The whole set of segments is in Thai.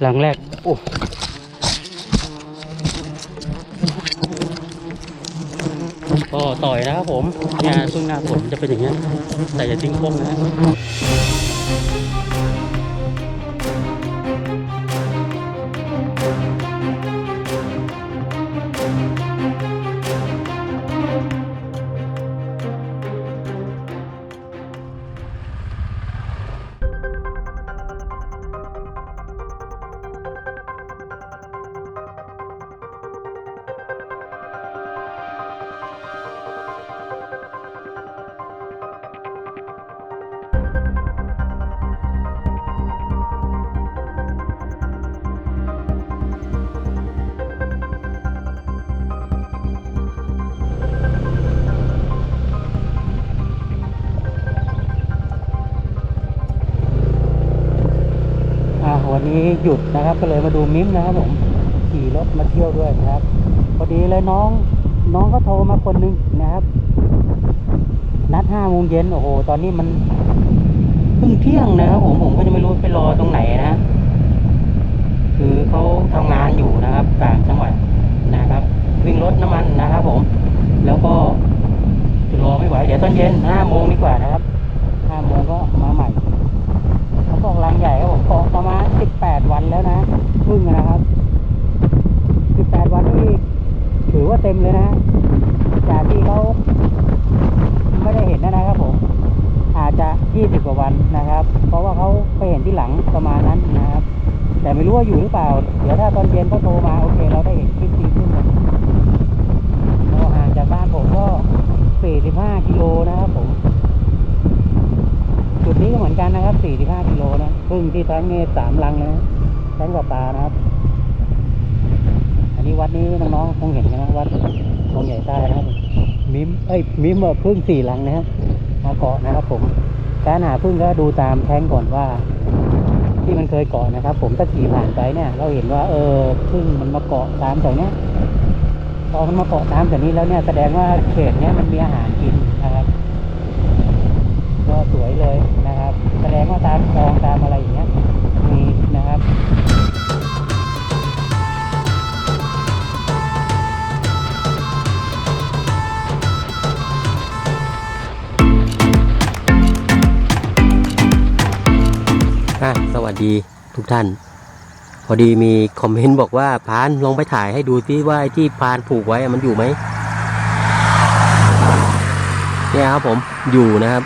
หลังแรก โอ้ก็ต่อยนะครับผมงานช่วงหน้าฝนจะเป็นอย่างนี้แต่อย่าทิ้งพวกนะ วันนี้หยุดนะครับ ก็เลยมาดูมิมนะครับผมขี่รถมาเที่ยวด้วยนะครับ พอดีเลยน้องน้องก็โทรมาคนหนึงนะครับ นัดห้าโมงเย็นโอ้โหตอนนี้มันเพิ่งเที่ยงนะครับผมผมก็จะไม่รู้ไปรอตรงไหนนะคือเขาทำงานอยู่นะครับต่างจังหวัดนะครับ วิ่งรถน้ำมันนะครับ ผม แล้วก็จะรอไม่ไหวเดี๋ยวตอนเย็นห้าโมงดีกว่านะครับห้าโมงก็มาใหม่ เขาบ อกรังใหญ่ครับผมเกาะประมาณสิบแปดวันแล้วนะพึ่งนะครับสิบแปดวันนี่ถือว่าเต็มเลยนะ จากที่เขาไม่ได้เห็นนะครับผม อาจจะยี่สิบกว่าวันนะครับ เพราะว่าเขาไปเห็นที่หลังประมาณนั้นนะครับ แต่ไม่รู้ว่าอยู่หรือเปล่า เดี๋ยวถ้าตอนเย็นเขาโทรมาโอเค เราได้เห็นคลิปจริงขึ้นเลยเราห่างจากบ้านผมก็สี่สิบห้ากิโลนะครับผม จุดนี้ก็เหมือนกันนะครับ 45 กิโลนะ พึ่งที่แท้งเงสามลังเลยนะแท้งกับปลานะครับ อันนี้วัดนี้น้องๆคงเห็นกันนะวัดคงใหญ่ใต้นะครับ มิมเอ้ยมิมเออพึ่งสี่ลังนะฮะมาเกาะนะครับ ผมการหาพึ่งก็ดูตามแท้งก่อนว่า ที่มันเคยเกาะนะครับ ผมถ้าขี่ผ่านไปเนี่ย เราเห็นว่า เออพึ่งมันมาเกาะตามแถวเนี้ยพอมันมาเกาะตามแถวนี้แล้วเนี่ยแสดงว่าเขตเนี้ยมันมีอาหารกินนะครับก็สวยเลยนะครับ แสดงว่าตามคลองตามอะไรอย่างเงี้ ดีทุกท่าน พอดีมีคอมเมนต์บอกว่าพานลองไปถ่ายให้ดูที่ว่าไอ้ที่พานผูกไว้มันอยู่ไหมเนี่ยครับผมอยู่นะครับ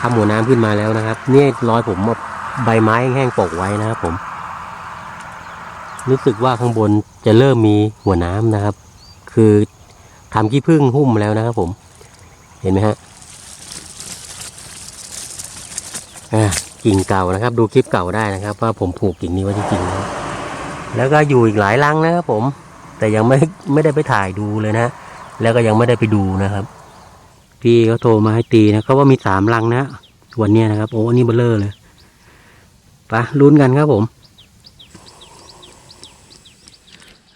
ทำหัวน้ำขึ้นมาแล้วนะครับ เนี่ยรอยผมใบไม้แห้งๆปกไว้นะครับผม รู้สึกว่าข้างบนจะเริ่มมีหัวน้ำนะครับ คือทำขี้ผึ้งหุ้มแล้วนะครับผม เห็นไหมฮะ อะ กิ่งเก่านะครับ ดูคลิปเก่าได้นะครับ ว่าผมผูกกิ่งนี้ไว้จริงๆนะแล้วก็อยู่อีกหลายรังนะครับผม แต่ยังไม่ไม่ได้ไปถ่ายดูเลยนะ แล้วก็ยังไม่ได้ไปดูนะครับ พี่เขาโทรมาให้ตีนะเขาว่ามีสามลังนะวันนี้นะครับ โอ้อันนี้เบลเลอร์เลยปะลุ้นกันครับผม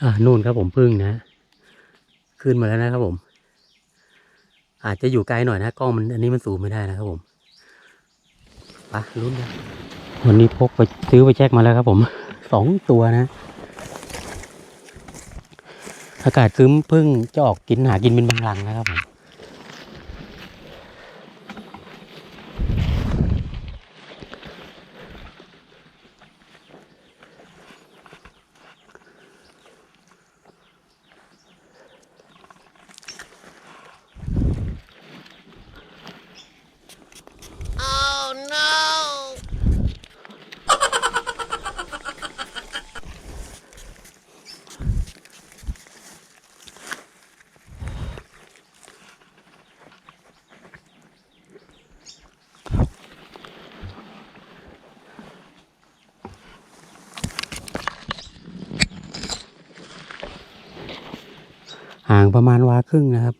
อ่านู่นครับผมพึ่งนะ ขึ้นมาแล้วนะครับผม อาจจะอยู่ไกลหน่อยนะกล้องมันอันนี้มันสูงไม่ได้นะครับผม ปะลุ้นกันวันนี้พกไปซื้อไปแช็กมาแล้วครับผมสองตัวนะ อากาศครึ้มพึ่งจะออกกินหากินเป็นบางรังนะครับผม ห่างประมาณวาครึ่งนะครับ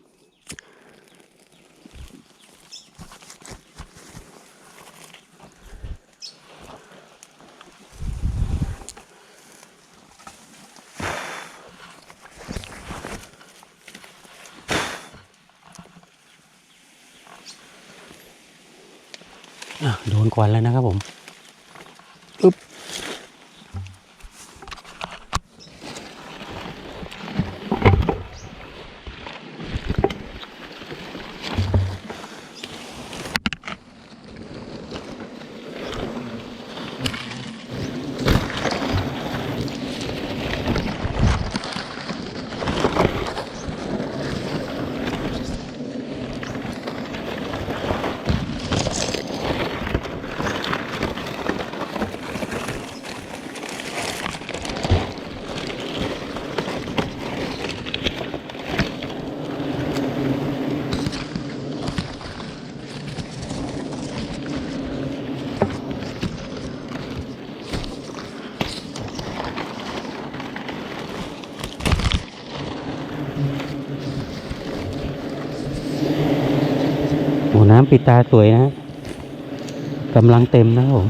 โดนก่อนแล้วนะครับผม น้ำปิดตาสวยนะกำลังเต็มนะผม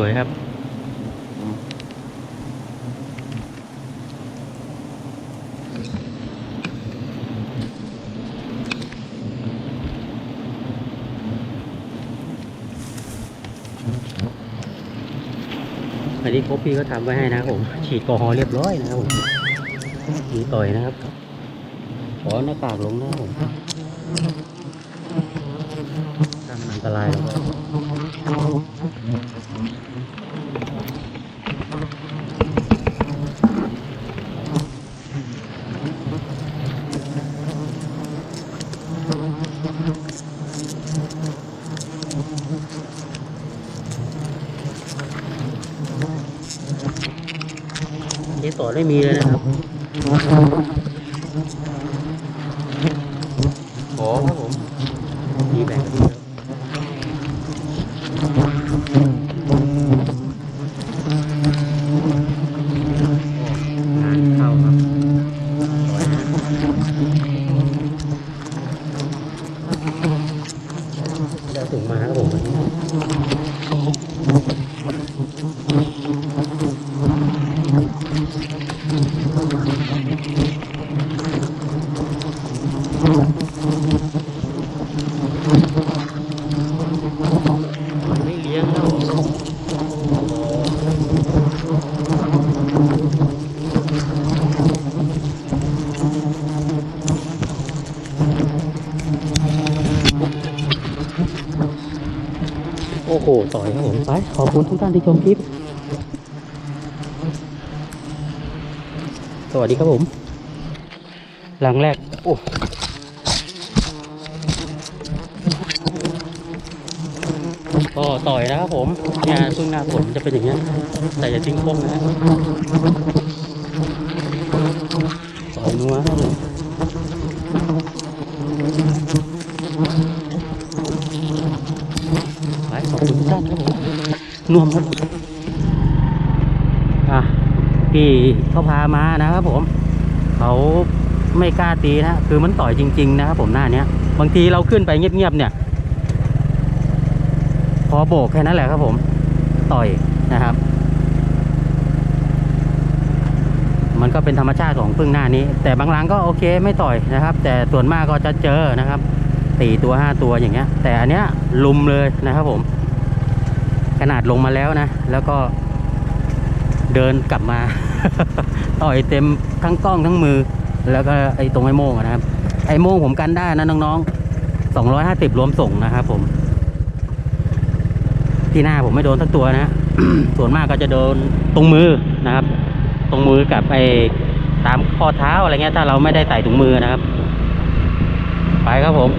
สวยครับอันนี้ครบพี่ก็ทำไว้ให้นะครับผม ฉีดกอฮอล์เรียบร้อยนะครับผมมีต่อยนะครับ ขอหน้ากากลงนะครับผมถ้ามันอันตรายแล้ว เจ๊ต่อไม่มีเลยนะครับขอครับผมมีแบ่งกันด้วยงานเข้าครับร้อยห้าเดี๋ยวถึงมาครับผมวันนี้ไม่เลี้ยงแล้ว โอ้โห ต่อยครับผมไปขอบคุณทุกท่านที่ชมคลิป สวัสดีครับผม หลังแรก โอ้ก็ต่อยนะครับผมเนี่ยพึ่งหน้าฝนจะเป็นอย่างเงี้แต่อย่าทิ้งพงนะต่อยนัวครับผมไปขอบคุณทุกท่านครับผม นวมครับพี่เขาพามานะครับผม เขาไม่กล้าตีนะคือมันต่อยจริง ๆ นะครับผมหน้าเนี้ย บางทีเราขึ้นไปเงียบๆเนี่ย พอโบกแค่นั้นแหละครับผม ต่อยนะครับ มันก็เป็นธรรมชาติของพึ่งหน้านี้ แต่บางรังก็โอเคไม่ต่อยนะครับ แต่ส่วนมากก็จะเจอนะครับสี่ตัวห้าตัวอย่างเงี้ย แต่อันเนี้ยลุมเลยนะครับผม ขนาดลงมาแล้วนะ แล้วก็เดินกลับมา ต่อยเต็มทั้งกล้องทั้งมือ แล้วก็ไอ้ตรงไอ้โม่งนะครับ ไอ้โม่งผมกันได้นะน้องๆสองร้อยห้าสิบรวมส่งนะครับผม ที่หน้าผมไม่โดนสักตัวนะ ส่วนมากก็จะโดนตรงมือนะครับ ตรงมือกับไอ้ตามข้อเท้าอะไรเงี้ย ถ้าเราไม่ได้ใส่ถุงมือนะครับ ไปครับผม